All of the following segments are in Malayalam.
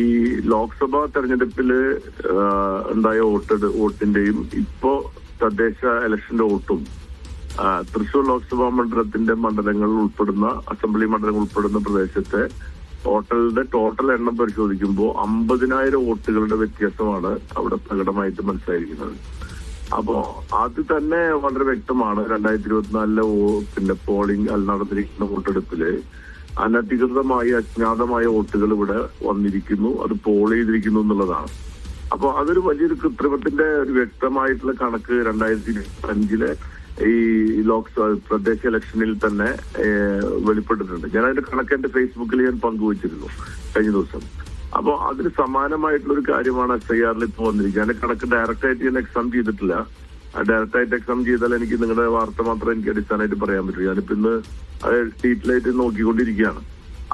ഈ ലോക്സഭാ തെരഞ്ഞെടുപ്പിൽ ഉണ്ടായ വോട്ട് വോട്ടിന്റെയും ഇപ്പോ തദ്ദേശ ഇലക്ഷന്റെ വോട്ടും തൃശൂർ ലോക്സഭാ മണ്ഡലത്തിന്റെ മണ്ഡലങ്ങൾ ഉൾപ്പെടുന്ന അസംബ്ലി മണ്ഡലങ്ങൾ ഉൾപ്പെടുന്ന പ്രദേശത്തെ ടോട്ടലിന്റെ ടോട്ടൽ എണ്ണം പരിശോധിക്കുമ്പോൾ അമ്പതിനായിരം വോട്ടുകളുടെ വ്യത്യാസമാണ് അവിടെ പ്രകടമായിട്ട് മനസ്സിലായിരിക്കുന്നത്. അപ്പോ അത് തന്നെ വളരെ വ്യക്തമാണ്. രണ്ടായിരത്തി ഇരുപത്തിനാലിലെ പിന്നെ പോളിംഗ് നടന്നിരിക്കുന്ന വോട്ടെടുപ്പിൽ അനധികൃതമായി അജ്ഞാതമായ വോട്ടുകൾ ഇവിടെ വന്നിരിക്കുന്നു. അത് പോൾ ചെയ്തിരിക്കുന്നു എന്നുള്ളതാണ്. അപ്പൊ അതൊരു വലിയൊരു കൃത്രിമത്തിന്റെ ഒരു വ്യക്തമായിട്ടുള്ള കണക്ക് രണ്ടായിരത്തി അഞ്ചിലെ ഈ ലോക്സഭ പ്രദേശ ഇലക്ഷനിൽ തന്നെ വെളിപ്പെട്ടിട്ടുണ്ട്. ഞാൻ അതിന്റെ കണക്ക് എന്റെ ഫേസ്ബുക്കിൽ ഞാൻ പങ്കുവച്ചിരുന്നു കഴിഞ്ഞ ദിവസം. അപ്പൊ അതിന് സമാനമായിട്ടുള്ള ഒരു കാര്യമാണ് എസ് ഐ ആറിൽ ഇപ്പൊ വന്നിരിക്കുന്നത്. അതിന്റെ കണക്ക് ഡയറക്റ്റ് ആയിട്ട് ഞാൻ എക്സാം ചെയ്തിട്ടില്ല. ഡയറക്റ്റ് ആയിട്ട് എക്സാം ചെയ്താൽ എനിക്ക് നിങ്ങളുടെ വാർത്ത മാത്രം എനിക്ക് അടിസ്ഥാനമായിട്ട് പറയാൻ പറ്റൂ ഞാനിപ്പോ ഇന്ന് അത് ഡീറ്റെയിലായിട്ട് നോക്കിക്കൊണ്ടിരിക്കുകയാണ്.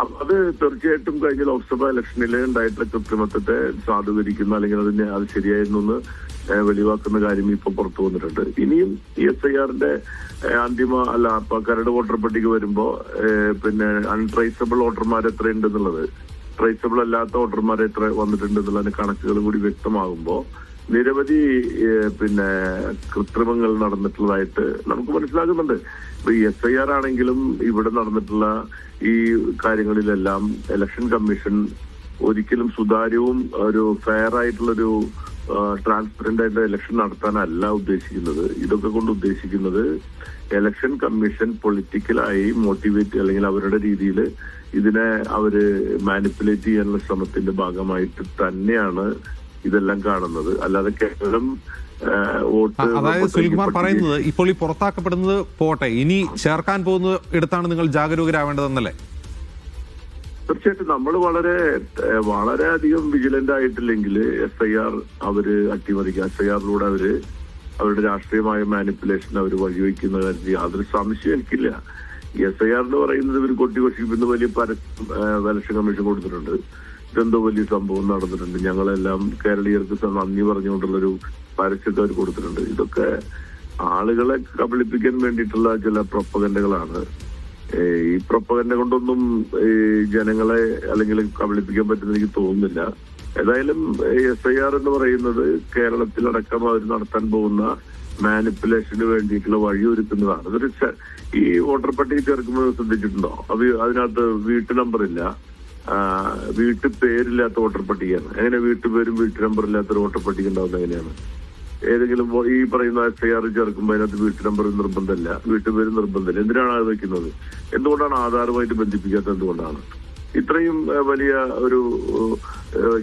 അപ്പൊ അത് തീർച്ചയായിട്ടും കഴിഞ്ഞ ലോക്സഭാ ഇലക്ഷനിൽ ഉണ്ടായിട്ടുള്ള കൃത്രിമത്വത്തെ സാധൂകരിക്കുന്ന അല്ലെങ്കിൽ അതിനെ അത് ശരിയായിരുന്നു എന്ന് വെളിവാക്കുന്ന കാര്യം ഇപ്പൊ പുറത്തു വന്നിട്ടുണ്ട്. ഇനിയും എസ് ഐ ആറിന്റെ അന്തിമ അല്ല കരട് വോട്ടർ പട്ടിക വരുമ്പോ പിന്നെ അൺട്രേസബിൾ വോട്ടർമാർ എത്രയുണ്ടെന്നുള്ളത് ട്രേസബിൾ അല്ലാത്ത വോട്ടർമാർ എത്ര വന്നിട്ടുണ്ട് എന്നുള്ളതിന്റെ കണക്കുകൾ കൂടി വ്യക്തമാകുമ്പോൾ നിരവധി പിന്നെ കൃത്രിമങ്ങൾ നടന്നിട്ടുള്ളതായിട്ട് നമുക്ക് മനസ്സിലാകുന്നുണ്ട്. ഇപ്പൊ എസ് ഐ ആർ ആണെങ്കിലും ഇവിടെ നടന്നിട്ടുള്ള ഈ കാര്യങ്ങളിലെല്ലാം ഇലക്ഷൻ കമ്മീഷൻ ഒരിക്കലും സുതാര്യവും ഒരു ഫെയർ ആയിട്ടുള്ളൊരു ട്രാൻസ്പെറന്റ് ആയിട്ട് ഇലക്ഷൻ നടത്താനല്ല ഉദ്ദേശിക്കുന്നത്. ഇതൊക്കെ കൊണ്ട് ഉദ്ദേശിക്കുന്നത് ഇലക്ഷൻ കമ്മീഷൻ പൊളിറ്റിക്കലായി മോട്ടിവേറ്റ് അല്ലെങ്കിൽ അവരുടെ രീതിയിൽ ഇതിനെ അവർ മാനിപ്പുലേറ്റ് ചെയ്യാനുള്ള ശ്രമത്തിന്റെ ഭാഗമായിട്ട് തന്നെയാണ് ഇതെല്ലാം കാണുന്നത്. അല്ലാതെ കേവലം വോട്ട് അതായത് സുനിൽകുമാർ പറയുന്നത് ഇപ്പോൾ ഈ പുറത്താക്കപ്പെടുന്നത് പോട്ടെ ഇനി ചേർക്കാൻ പോകുന്ന ഇടത്താണ് നിങ്ങൾ ജാഗരൂകരാവേണ്ടതെന്നല്ലേ? തീർച്ചയായിട്ടും നമ്മൾ വളരെ വളരെയധികം വിജിലന്റ് ആയിട്ടില്ലെങ്കിൽ എഫ് ഐ ആർ അവർ അട്ടിമറിക്കുക എഫ് ഐ ആറിലൂടെ അവർ അവരുടെ രാഷ്ട്രീയമായ മാനിപ്പുലേഷൻ അവർ വഴിവെക്കുന്ന കാര്യത്തിൽ യാതൊരു സംശയം എനിക്കില്ല. എസ് ഐ ആർ എന്ന് പറയുന്നത് ഇവർ കൊട്ടി കൊഷിപ്പിന്ന് വലിയ പരസ്യം കമ്മീഷൻ കൊടുത്തിട്ടുണ്ട്. ഇതെന്തോ വലിയ സംഭവം നടന്നിട്ടുണ്ട്. ഞങ്ങളെല്ലാം കേരളീയർക്ക് നന്ദി പറഞ്ഞുകൊണ്ടുള്ളൊരു പരസ്യത്തെ അവർ കൊടുത്തിട്ടുണ്ട്. ഇതൊക്കെ ആളുകളെ കബളിപ്പിക്കാൻ വേണ്ടിയിട്ടുള്ള ചില പ്രൊപ്പഗൻഡകളാണ് ഈ പ്രൊപ്പഗൻഡ കൊണ്ടൊന്നും ഈ ജനങ്ങളെ അല്ലെങ്കിൽ കബളിപ്പിക്കാൻ പറ്റുന്ന എനിക്ക് തോന്നുന്നില്ല. ഏതായാലും എസ് ഐ ആർ എന്ന് പറയുന്നത് കേരളത്തിലടക്കം അവർ നടത്താൻ പോകുന്ന മാനിപ്പുലേഷന് വേണ്ടിയിട്ടുള്ള വഴിയൊരുക്കുന്നതാണ്. അതൊരു ഈ വോട്ടർ പട്ടിക ചേർക്കുമ്പോൾ ശ്രദ്ധിച്ചിട്ടുണ്ടോ? അത് അതിനകത്ത് വീട്ടു നമ്പറില്ല. വീട്ടു പേരില്ലാത്ത വോട്ടർ പട്ടികയാണ്. എങ്ങനെ വീട്ടുപേരും വീട്ടു ഒരു വോട്ടർ പട്ടിക ഉണ്ടാവുന്നത് എങ്ങനെയാണ്? ഏതെങ്കിലും ഈ പറയുന്ന എസ് ഐ ആർ ചേർക്കുമ്പോൾ അതിനകത്ത് വീട്ടു നമ്പർ നിർബന്ധമില്ല. വീട്ടുപേര് നിർബന്ധമില്ല. എന്തിനാണ് അത് വെക്കുന്നത് എന്തുകൊണ്ടാണ് ആധാറുമായിട്ട് ബന്ധിപ്പിക്കാത്തത്? എന്തുകൊണ്ടാണ്? ഇത്രയും വലിയ ഒരു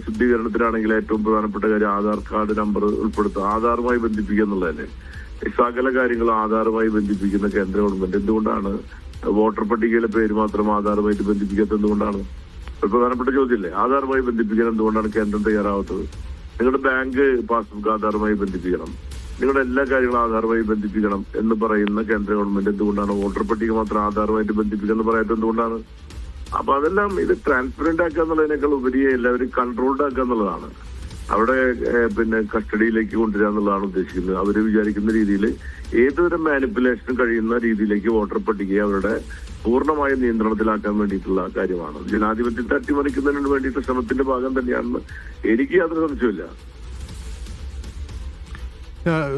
ശുദ്ധീകരണത്തിനാണെങ്കിൽ ഏറ്റവും പ്രധാനപ്പെട്ട കാര്യം ആധാർ കാർഡ് നമ്പർ ഉൾപ്പെടുത്തുക. ആധാറുമായി ബന്ധിപ്പിക്കുക എന്നുള്ളതല്ലേ. സകല കാര്യങ്ങളും ആധാറുമായി ബന്ധിപ്പിക്കുന്ന കേന്ദ്ര ഗവൺമെന്റ് എന്തുകൊണ്ടാണ്? വോട്ടർ പട്ടികയിലെ പേര് മാത്രം ആധാറുമായിട്ട് ബന്ധിപ്പിക്കാത്ത എന്തുകൊണ്ടാണ്? ഒരു പ്രധാനപ്പെട്ട ചോദ്യമല്ലേ ആധാറുമായി ബന്ധിപ്പിക്കാൻ എന്തുകൊണ്ടാണ് കേന്ദ്രം തയ്യാറാവാത്തത്? നിങ്ങളുടെ ബാങ്ക് പാസ്ബുക്ക് ആധാറുമായി ബന്ധിപ്പിക്കണം. നിങ്ങളുടെ എല്ലാ കാര്യങ്ങളും ആധാറുമായി ബന്ധിപ്പിക്കണം എന്ന് പറയുന്ന കേന്ദ്ര ഗവൺമെന്റ് എന്തുകൊണ്ടാണ്? വോട്ടർ പട്ടിക മാത്രം ആധാറുമായിട്ട് ബന്ധിപ്പിക്കണം എന്ന് പറയാത്തത് എന്തുകൊണ്ടാണ്? അപ്പൊ അതെല്ലാം ഇത് ട്രാൻസ്പെറന്റ് ആക്കുക എന്നുള്ളതിനേക്കാൾ ഉപരി എല്ലാവരും കൺട്രോൾഡ് ആക്കുക എന്നുള്ളതാണ്. അവിടെ പിന്നെ കസ്റ്റഡിയിലേക്ക് കൊണ്ടുവരിക എന്നുള്ളതാണ് ഉദ്ദേശിക്കുന്നത്. അവർ വിചാരിക്കുന്ന രീതിയിൽ ഏതൊരു മാനിപ്പുലേഷനും കഴിയുന്ന രീതിയിലേക്ക് വോട്ടർ പട്ടികയെ അവരുടെ പൂർണമായ നിയന്ത്രണത്തിലാക്കാൻ വേണ്ടിയിട്ടുള്ള കാര്യമാണ്. ജനാധിപത്യത്തെ അട്ടിമറിക്കുന്നതിന് വേണ്ടിയിട്ട് ശ്രമത്തിന്റെ ഭാഗം തന്നെയാണെന്ന് എനിക്ക് യാതൊരു സംശയമില്ല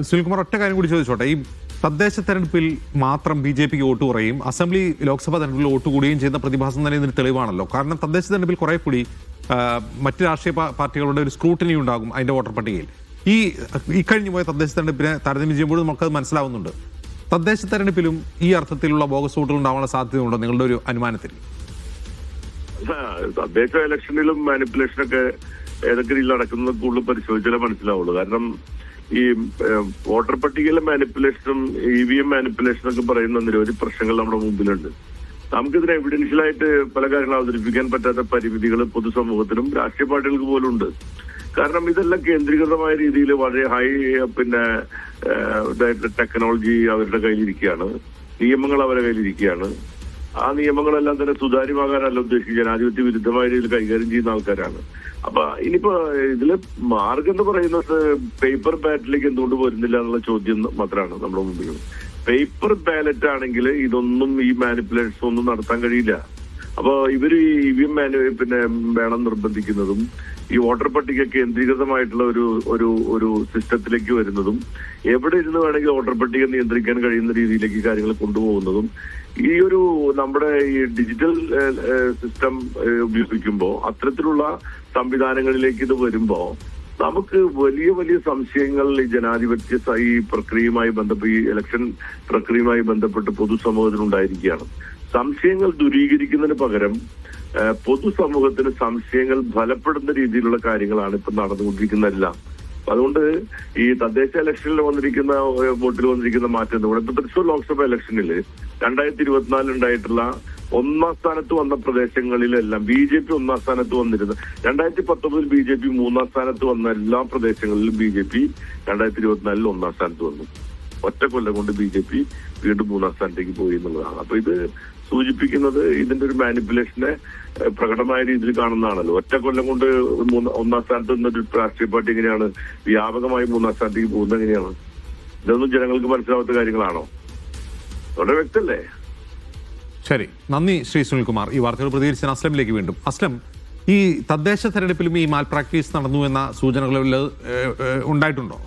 സുനിൽകുമാർ ഒറ്റ കാര്യം കൂടി ചോദിച്ചോട്ടെ. ഈ തദ്ദേശ തെരഞ്ഞെടുപ്പിൽ മാത്രം ബി ജെ പിക്ക് വോട്ട് കുറയും. അസംബ്ലി ലോക്സഭാ തെരഞ്ഞെടുപ്പിൽ വോട്ട് കൂടുകയും ചെയ്യുന്ന പ്രതിഭാസം തന്നെ ഇതിന് തെളിവാണല്ലോ. കാരണം തദ്ദേശ തെരഞ്ഞെടുപ്പിൽ കുറെ കൂടി മറ്റു രാഷ്ട്രീയ പാർട്ടികളുടെ ഒരു സ്ക്രൂട്ടിനി ഉണ്ടാകും അതിന്റെ വോട്ടർ പട്ടികയിൽ. ഈ ഇക്കഴിഞ്ഞു പോയ തദ്ദേശ തെരഞ്ഞെടുപ്പിനെ താരതമ്യം ചെയ്യുമ്പോഴും നമുക്കത് മനസ്സിലാവുന്നുണ്ട്. തദ്ദേശ തെരഞ്ഞെടുപ്പിലും ഈ അർത്ഥത്തിലുള്ള ബോഗസ് വോട്ടുകൾ ഉണ്ടാവാനുള്ള സാധ്യതയുണ്ടോ നിങ്ങളുടെ ഒരു അനുമാനത്തിൽ? തദ്ദേശ ഇലക്ഷനിലും മാനിപ്പുലേഷനൊക്കെ ഏതൊക്കെ രീതിയിൽ നടക്കുന്നത് കൂടുതൽ പരിശോധിച്ചാലേ മനസ്സിലാവുള്ളൂ. കാരണം ഈ വോട്ടർ പട്ടികയിലെ മാനിപ്പുലേഷനും ഇ വി എം മാനിപ്പുലേഷനും ഒക്കെ പറയുന്ന നിരവധി പ്രശ്നങ്ങൾ നമ്മുടെ മുമ്പിലുണ്ട്. നമുക്കിതിന് എവിഡൻഷ്യലായിട്ട് പല കാര്യങ്ങൾ അവതരിപ്പിക്കാൻ പറ്റാത്ത പരിമിതികൾ പൊതുസമൂഹത്തിനും രാഷ്ട്രീയ പാർട്ടികൾക്ക് പോലും ഉണ്ട്. കാരണം ഇതെല്ലാം കേന്ദ്രീകൃതമായ രീതിയിൽ വളരെ ഹൈ പിന്നെ ടെക്നോളജി അവരുടെ കയ്യിലിരിക്കുകയാണ്. നിയമങ്ങൾ അവരുടെ കയ്യിലിരിക്കുകയാണ്. ആ നിയമങ്ങളെല്ലാം തന്നെ സുതാര്യമാകാനല്ല ഉദ്ദേശിച്ച ജനാധിപത്യ വിരുദ്ധമായ രീതിയിൽ കൈകാര്യം ചെയ്യുന്ന ആൾക്കാരാണ്. അപ്പൊ ഇനിയിപ്പോ ഇതിൽ മാർഗം എന്ന് പറയുന്നത് പേപ്പർ ബാലറ്റിലേക്ക് എന്തുകൊണ്ട് വരുന്നില്ല എന്നുള്ള ചോദ്യം മാത്രമാണ് നമ്മുടെ മുമ്പിൽ. പേപ്പർ ബാലറ്റ് ആണെങ്കിൽ ഇതൊന്നും ഈ മാനിപ്പുലേഷൻ ഒന്നും നടത്താൻ കഴിയില്ല. അപ്പൊ ഇവർ ഈ ഇ വി എം പിന്നെ വേണം നിർബന്ധിക്കുന്നതും ഈ വോട്ടർ പട്ടിക കേന്ദ്രീകൃതമായിട്ടുള്ള ഒരു ഒരു ഒരു സിസ്റ്റത്തിലേക്ക് വരുന്നതും എവിടെ ഇരുന്ന് വേണമെങ്കിൽ വോട്ടർ പട്ടിക നിയന്ത്രിക്കാൻ കഴിയുന്ന രീതിയിലേക്ക് കാര്യങ്ങൾ കൊണ്ടുപോകുന്നതും ഈ ഒരു നമ്മുടെ ഈ ഡിജിറ്റൽ സിസ്റ്റം ഉപയോഗിക്കുമ്പോൾ അത്തരത്തിലുള്ള സംവിധാനങ്ങളിലേക്ക് ഇത് വരുമ്പോ നമുക്ക് വലിയ വലിയ സംശയങ്ങൾ ഈ ജനാധിപത്യ ഈ പ്രക്രിയയുമായി ബന്ധപ്പെട്ട് ഈ ഇലക്ഷൻ പ്രക്രിയയുമായി ബന്ധപ്പെട്ട് പൊതുസമൂഹത്തിനുണ്ടായിരിക്കുകയാണ് സംശയങ്ങൾ ദൂരീകരിക്കുന്നതിന് പകരം പൊതുസമൂഹത്തിന് സംശയങ്ങൾ ഫലപ്പെടുന്ന രീതിയിലുള്ള കാര്യങ്ങളാണ് ഇപ്പൊ നടന്നുകൊണ്ടിരിക്കുന്നതെല്ലാം. അതുകൊണ്ട് ഈ തദ്ദേശ ഇലക്ഷനിൽ വന്നിരിക്കുന്ന വോട്ടിൽ വന്നിരിക്കുന്ന മാറ്റം ഇവിടെ തൃശൂർ ലോക്സഭ ഇലക്ഷനിൽ രണ്ടായിരത്തി ഇരുപത്തിനാലിൽ ഉണ്ടായിട്ടുള്ള ഒന്നാം സ്ഥാനത്ത് വന്ന പ്രദേശങ്ങളിലെല്ലാം ബി ജെ പി ഒന്നാം സ്ഥാനത്ത് വന്നിരുന്നു. രണ്ടായിരത്തി പത്തൊമ്പതിൽ ബി ജെ പി മൂന്നാം സ്ഥാനത്ത് വന്ന എല്ലാ പ്രദേശങ്ങളിലും ബി ജെ പി രണ്ടായിരത്തി ഇരുപത്തിനാലിൽ ഒന്നാം സ്ഥാനത്ത് വന്നു. ഒറ്റ കൊല്ലം കൊണ്ട് ബി ജെ പി വീണ്ടും മൂന്നാം സ്ഥാനത്തേക്ക് പോയി എന്നുള്ളതാണ്. അപ്പൊ ഇത് സൂചിപ്പിക്കുന്നത് ഇതിന്റെ ഒരു മാനിപ്പുലേഷനെ പ്രകടമായ രീതിയിൽ കാണുന്നതാണല്ലോ. ഒറ്റ കൊല്ലം കൊണ്ട് ഒന്നാം സ്ഥാനത്ത് നിന്നൊരു രാഷ്ട്രീയ പാർട്ടി എങ്ങനെയാണ് വ്യാപകമായി മൂന്നാം സ്ഥാനത്തേക്ക് പോകുന്നത് എങ്ങനെയാണ്? ഇതൊന്നും ജനങ്ങൾക്ക് മനസ്സിലാവാത്ത കാര്യങ്ങളാണോ? വളരെ വ്യക്തല്ലേ? ശരി. നന്ദി ശ്രീ സുനിൽകുമാർ. ഈ വാർത്തകൾ പ്രതികരിച്ച അസ്ലമിലേക്ക് വീണ്ടും. അസ്ലം ഈ തദ്ദേശ തെരഞ്ഞെടുപ്പിലും ഈ മാൽ പ്രാക്ടീസ് നടന്നു എന്ന സൂചനകൾ ഉണ്ടായിട്ടുണ്ടോ?